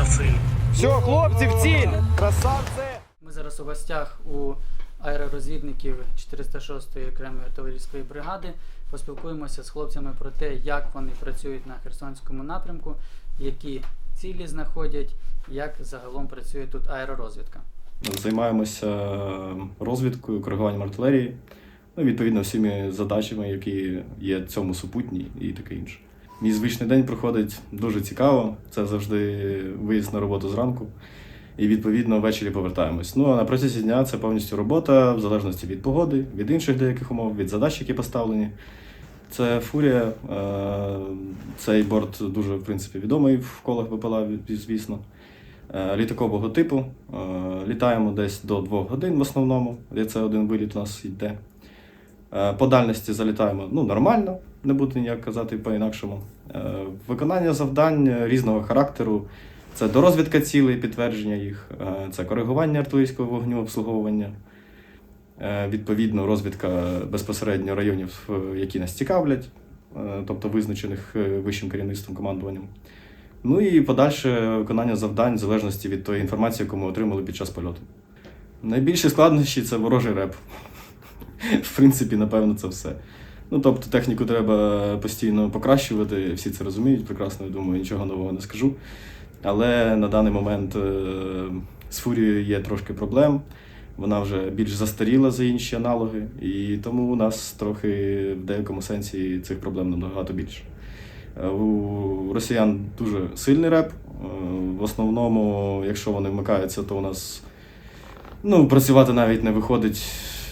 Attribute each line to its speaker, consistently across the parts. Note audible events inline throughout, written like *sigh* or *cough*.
Speaker 1: на ціль. Все, хлопці, в ціль! Красавці! Ми зараз у гостях у аеророзвідників 406-ї окремої артилерійської бригади. Поспілкуємося з хлопцями про те, як вони працюють на Херсонському напрямку, які цілі знаходять, як загалом працює тут аеророзвідка.
Speaker 2: Займаємося е, розвідкою, коригуванням артилерії, ну відповідно всіми задачами, які є цьому супутні і таке інше. Мій звичний день проходить дуже цікаво. Це завжди виїзд на роботу зранку. І відповідно ввечері повертаємось. Ну а на протязі дня це повністю робота, в залежності від погоди, від інших деяких умов, від задач, які поставлені. Це фурія. е, Цей борт дуже в принципі відомий в колах БПЛА, звісно. Е, Літакового типу. Е, Літаємо десь до 2 годин в основному, це один виліт у нас йде. Е, По дальності залітаємо ну, нормально, не буду ніяк казати по-інакшому. Е, Виконання завдань різного характеру. Це дорозвідка цілей, підтвердження їх, е, це коригування артилерійського вогню, обслуговування. Відповідно, розвідка безпосередньо районів, які нас цікавлять, тобто визначених вищим керівництвом командуванням. Ну і подальше виконання завдань в залежності від тої інформації, яку ми отримали під час польоту. Найбільші складнощі це ворожий реп. *laughs* В принципі, напевно, це все. Ну, тобто, техніку треба постійно покращувати, всі це розуміють прекрасно, я думаю, нічого нового не скажу. Але на даний момент е, з фурією є трошки проблем. Вона вже більш застаріла за інші аналоги, і тому у нас трохи в деякому сенсі цих проблем набагато більше. Е, У росіян дуже сильний реп. Е, В основному, якщо вони вмикаються, то у нас ну, працювати навіть не виходить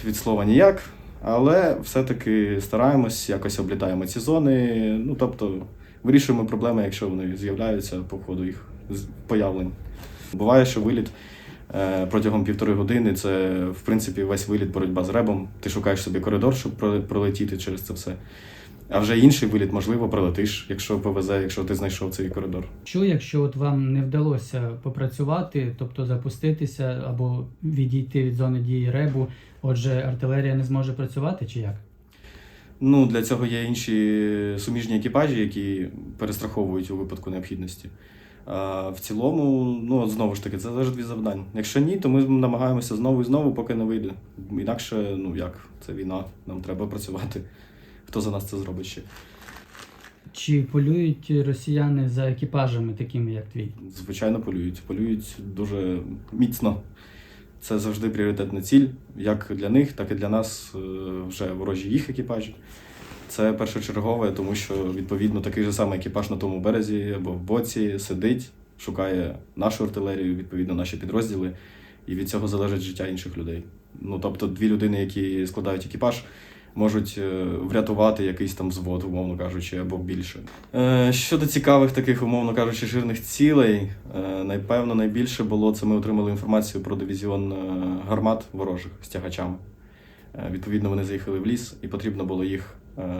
Speaker 2: від слова ніяк. Але все-таки стараємось, якось облітаємо ці зони. Ну, тобто вирішуємо проблеми, якщо вони з'являються по ходу їх появлень. Буває, що виліт е, протягом півтори години це, в принципі, весь виліт боротьба з ребом. Ти шукаєш собі коридор, щоб про- пролетіти через це все. А вже інший виліт, можливо, пролетиш, якщо повезе, якщо ти знайшов цей коридор.
Speaker 1: Що, якщо от вам не вдалося попрацювати, тобто запуститися або відійти від зони дії ребу, отже, артилерія не зможе працювати чи як?
Speaker 2: Ну, для цього є інші суміжні екіпажі, які перестраховують у випадку необхідності. А в цілому, ну знову ж таки, це залежить від завдань. Якщо ні, то ми намагаємося знову і знову, поки не вийде. Інакше, ну як, це війна, нам треба працювати. Хто за нас це зробить ще?
Speaker 1: Чи полюють росіяни за екіпажами, такими як твій?
Speaker 2: Звичайно, полюють. Полюють дуже міцно. Це завжди пріоритетна ціль, як для них, так і для нас е, вже ворожі їх екіпажі. Це першочергове, тому що відповідно такий же самий екіпаж на тому березі або в боці сидить, шукає нашу артилерію, відповідно, наші підрозділи, і від цього залежить життя інших людей. Ну тобто, дві людини, які складають екіпаж, можуть е, врятувати якийсь там взвод, умовно кажучи, або більше. Е, Щодо цікавих таких, умовно кажучи, жирних цілей, е, напевно, найбільше було це ми отримали інформацію про дивізіон гармат ворожих з тягачами. Відповідно, вони заїхали в ліс, і потрібно було їх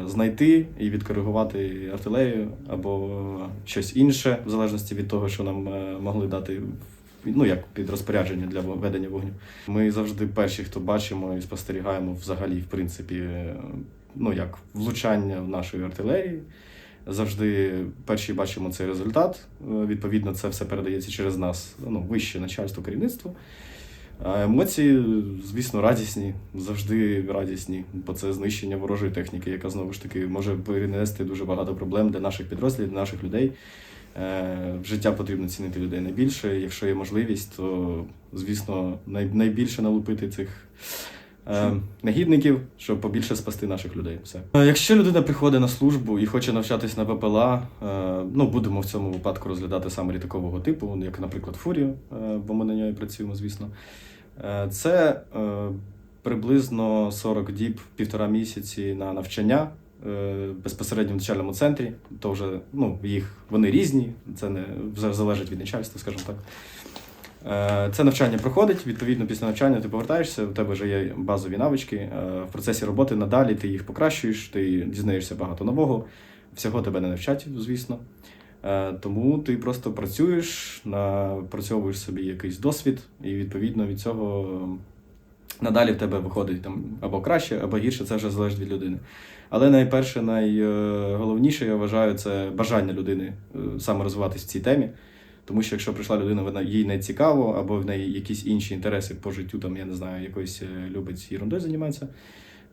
Speaker 2: знайти і відкоригувати артилерію або щось інше, в залежності від того, що нам могли дати ну, як під розпорядження для ведення вогню. Ми завжди перші, хто бачимо і спостерігаємо взагалі, в принципі, ну як влучання в нашої артилерії. Завжди перші бачимо цей результат. Е, Відповідно, це все передається через нас, ну, вище начальство, керівництво. А емоції, звісно, радісні, завжди радісні, бо це знищення ворожої техніки, яка знову ж таки може перенести дуже багато проблем для наших підрозділів, для наших людей. Е, В життя потрібно цінити людей найбільше. Якщо є можливість, то звісно найбільше налупити цих е, негідників, щоб побільше спасти наших людей. Все. Е, Якщо людина приходить на службу і хоче навчатись на ППЛА, ну будемо в цьому випадку розглядати саме літакового типу, як, наприклад, Фурію, бо ми на ній працюємо, звісно. Це приблизно 40 діб, півтора місяці на навчання безпосередньо в начальному центрі. То вже ну, їх вони різні, це не залежить від начальства, скажімо так. Е, Це навчання проходить. Відповідно, після навчання ти повертаєшся, у тебе вже є базові навички. Е, В процесі роботи надалі ти їх покращуєш, ти дізнаєшся багато нового. Всього тебе не навчать, звісно. Е, Тому ти просто працюєш, напрацьовуєш собі якийсь досвід, і відповідно від цього надалі в тебе виходить там або краще, або гірше, це вже залежить від людини. Але найперше, найголовніше, я вважаю, це бажання людини е, саме розвиватись в цій темі. Тому що якщо прийшла людина, вона їй не цікаво, або в неї якісь інші інтереси по життю, там я не знаю, якоюсь е, любить ерундою займатися,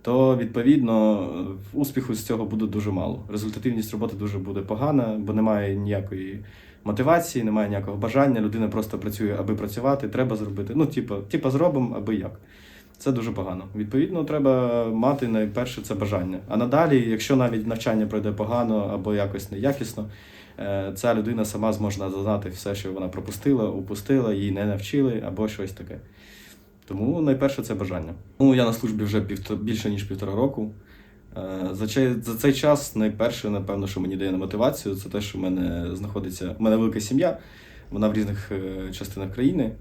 Speaker 2: то відповідно успіху з цього буде дуже мало. Результативність роботи дуже буде погана, бо немає ніякої мотивації, немає ніякого бажання. Людина просто працює, аби працювати, треба зробити. Ну, типу, типу зробимо, аби як. Це дуже погано. Відповідно, треба мати найперше це бажання. А надалі, якщо навіть навчання пройде погано або якось неякісно, е, ця людина сама зможе наздогнати все, що вона пропустила, упустила, її не навчили або щось таке. Тому найперше це бажання. Ну, я на службі вже півто- більше ніж півтора року. Е, За цей, за цей час найперше, напевно, що мені дає на мотивацію, це те, що в мене знаходиться. У мене велика сім'я, вона в різних е, частинах країни.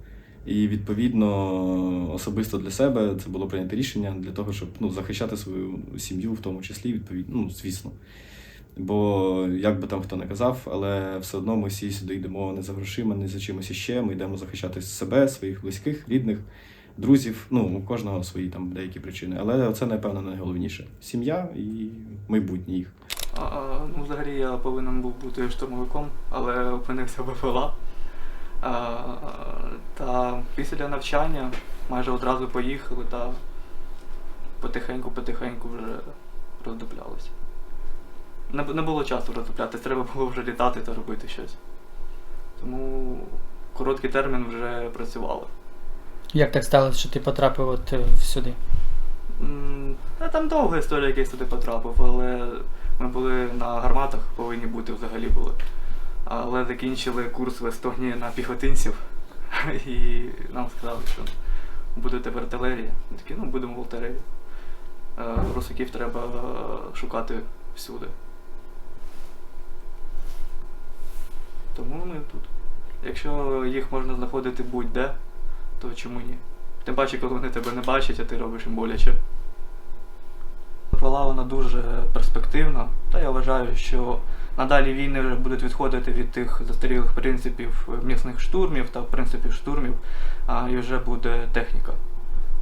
Speaker 2: І відповідно особисто для себе це було прийнято рішення для того, щоб ну, захищати свою сім'ю, в тому числі, відповідно, ну, звісно. Бо як би там хто не казав, але все одно ми всі сюди йдемо не за грошима, не за чимось іще. Ми йдемо захищати себе, своїх близьких, рідних, друзів. Ну, у кожного свої там деякі причини. Але це, напевно, найголовніше. Сім'я і майбутнє їх.
Speaker 3: А, ну, взагалі я повинен був бути штурмовиком, але опинився БПЛА. Та після навчання майже одразу поїхали та потихеньку-потихеньку вже роздуплялися. Не, не було часу роздуплятись, треба було вже літати та робити щось. Тому короткий термін вже працювали.
Speaker 1: Як так сталося, що ти потрапив от е, сюди?
Speaker 3: М, Та там довга історія, як я сюди потрапив, але ми були на гарматах, повинні бути взагалі були. Але закінчили курс в Естонії на піхотинців, *laughs* і нам сказали, що будете в артилерії. Ми такі, ну будемо в артилерії. Е, Русаків треба шукати всюди. Тому ми тут. Якщо їх можна знаходити будь-де, то чому ні? Тим паче, коли вони тебе не бачать, а ти робиш їм боляче. Пала вона дуже перспективна, та я вважаю, що надалі війни вже будуть відходити від тих застарілих принципів м'ясних штурмів та принципів штурмів, а і вже буде техніка.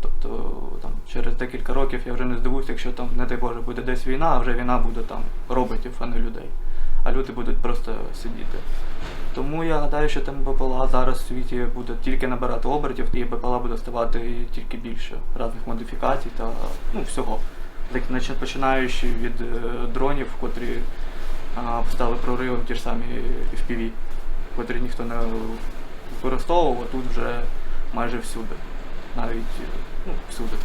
Speaker 3: Тобто там, через декілька років я вже не здивуюся, якщо там, не дай Боже, буде десь війна, а вже війна буде там роботів, а не людей. А люди будуть просто сидіти. Тому я гадаю, що там БПЛА зараз в світі буде тільки набирати обертів, і БПЛА буде ставати тільки більше різних модифікацій та ну, всього. Починаючи від е, дронів, котрі стали проривом ті ж самі FPV, котрі ніхто не використовував, а тут вже майже всюди. Навіть ну, всюди.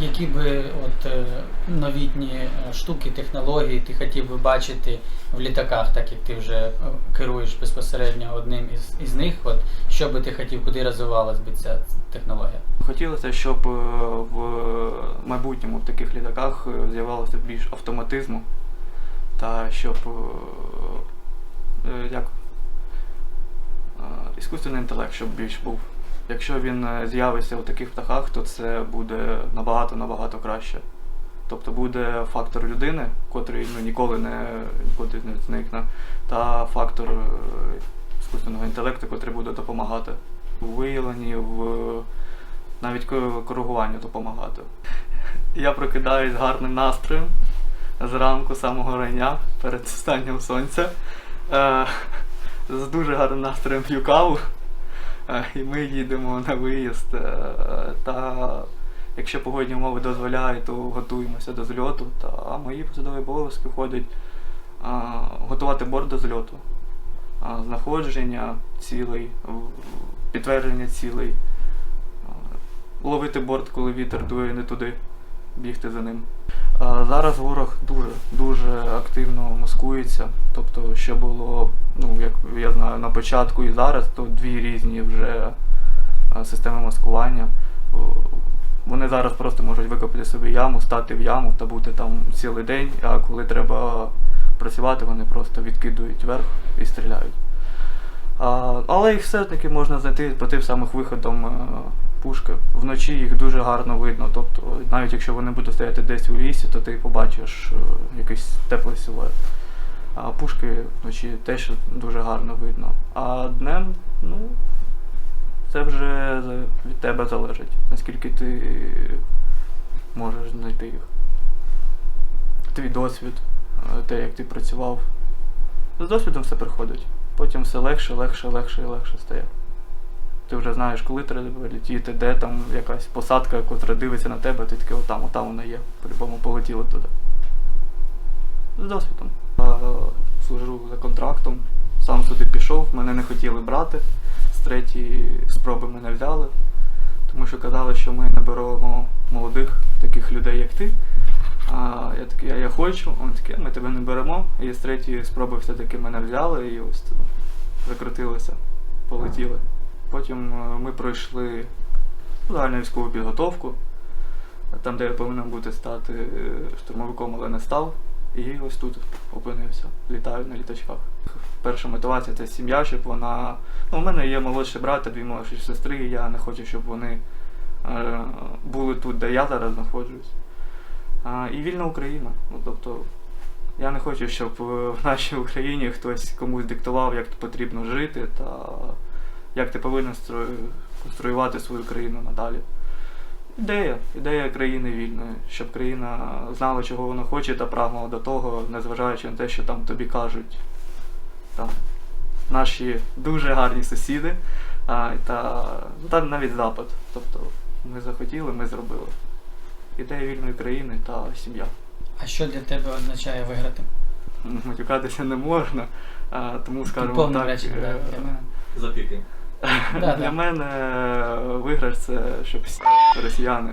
Speaker 1: Які би от е, новітні е, штуки, технології ти хотів би бачити в літаках, так як ти вже е, керуєш безпосередньо одним із, із них? От що би ти хотів, куди розвивалась би ця технологія?
Speaker 3: Хотілося, щоб в майбутньому в таких літаках з'явилося більш автоматизму та щоб е, е, як е, іскусственний інтелект, щоб більш був. Якщо він з'явиться у таких птахах, то це буде набагато-набагато краще. Тобто буде фактор людини, котрий ну, ніколи не, ніколи не зникне, та фактор іскусственного інтелекту, котрий буде допомагати у виявленні, в навіть коригуванню допомагати. Я прокидаюсь гарним настроєм зранку, самого рання, перед встанням сонця. Е, з дуже гарним настроєм п'ю каву. Е, і ми їдемо на виїзд. Е, та якщо погодні умови дозволяють, то готуємося до зльоту. Та мої посадові обов'язки входять е, готувати борт до зльоту, а, знаходження цілей, підтвердження цілей, ловити борт, коли вітер дує не туди, бігти за ним. Зараз ворог дуже дуже активно маскується. Тобто, що було, ну як я знаю, на початку і зараз, то дві різні вже системи маскування. Вони зараз просто можуть викопати собі яму, стати в яму та бути там цілий день, а коли треба працювати, вони просто відкидують вверх і стріляють. Але їх все-таки можна знайти по тим самих виходом е, пушки. Вночі їх дуже гарно видно. Тобто, навіть якщо вони будуть стояти десь у лісі, то ти побачиш е, якийсь теплий силует. А пушки вночі теж дуже гарно видно. А днем, ну, це вже від тебе залежить, наскільки ти можеш знайти їх. Твій досвід, е, те, як ти працював. З досвідом все приходить. Потім все легше, легше, легше і легше стає. Ти вже знаєш, коли треба летіти, де там якась посадка, котра дивиться на тебе, ти такий отам, отам вона є. По-любому полетіли туди. З досвідом. Я служу за контрактом, сам туди пішов, мене не хотіли брати. З третьої спроби мене взяли, тому що казали, що ми не беремо молодих таких людей, як ти. А я такий, а я хочу, вони такі, «А ми тебе не беремо. І з третьої спроби все-таки мене взяли і ось закрутилися, полетіли. Потім е, ми пройшли загальну військову підготовку, там, де я повинен бути стати е, штурмовиком, але не став. І ось тут опинився, літаю на літачках. Перша мотивація це сім'я, щоб вона. Ну, у мене є молодший брат та дві молодші сестри, і я не хочу, щоб вони е, були тут, де я зараз знаходжусь. А, і вільна Україна. Ну, тобто, я не хочу, щоб в нашій Україні хтось комусь диктував, як потрібно жити та як ти повинен конструювати свою країну надалі. Ідея, ідея країни вільної, щоб країна знала, чого вона хоче та прагнула до того, незважаючи на те, що там тобі кажуть там, наші дуже гарні сусіди, а, та, та навіть Запад. Тобто ми захотіли, ми зробили. Ідея вільної країни та сім'я.
Speaker 1: А що для тебе означає виграти?
Speaker 3: Матюкатися не можна, а, тому скажімо
Speaker 1: Повне
Speaker 3: так.
Speaker 1: да,
Speaker 3: е,
Speaker 1: для мене.
Speaker 4: Запіки.
Speaker 1: Да,
Speaker 3: Для
Speaker 1: да.
Speaker 3: мене е, виграш це щоб всі росіяни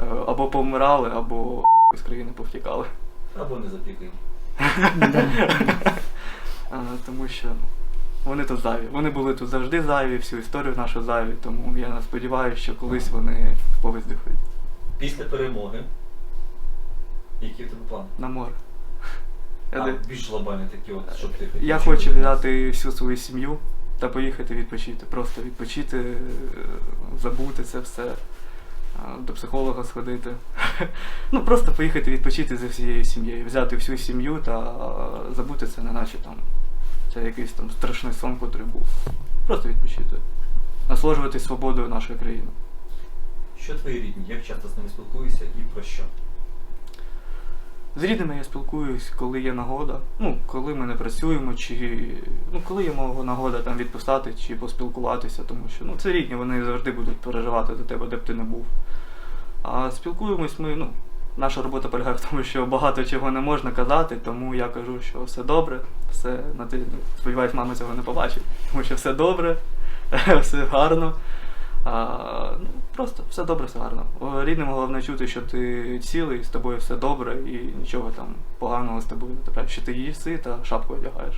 Speaker 3: е, або помирали, або з країни повтікали.
Speaker 4: Або не запікаємо. *laughs*
Speaker 3: Тому що ну, вони тут зайві. Вони були тут завжди зайві, всю історію нашу зайві, тому я сподіваюся, що колись вони повиздихають
Speaker 4: Після перемоги. Які в тебе плани?
Speaker 3: на море. Я,
Speaker 4: А,
Speaker 3: де-
Speaker 4: більш глобальні такі, от, щоб ти хотів.
Speaker 3: я хочу
Speaker 4: ти-
Speaker 3: взяти всю свою сім'ю та поїхати відпочити. Просто відпочити, е, забути це все, а, до психолога сходити. *laughs* Ну, просто поїхати відпочити зі всією сім'єю, взяти всю сім'ю та а, забути це, не наче там це якийсь там страшний сон, котрий був. Просто відпочити. Насолоджуватись свободою нашої країни.
Speaker 4: Що твої рідні? Як часто з ними спілкуєшся і про що?
Speaker 3: З рідними я спілкуюсь, коли є нагода. Ну, коли ми не працюємо, чи ну, коли є мого нагода там відписати чи поспілкуватися, тому що ну, це рідні, вони завжди будуть переживати за тебе, де б ти не був. А спілкуємось ми, ну, наша робота полягає в тому, що багато чого не можна казати, тому я кажу, що все добре, все. Сподіваюсь, мама цього не побачить, тому що все добре, *laughs* все гарно. А, просто все добре, все гарно. Рідним головне чути, що ти цілий, з тобою все добре і нічого там поганого з тобою не трапляє, що ти їси та шапку одягаєш.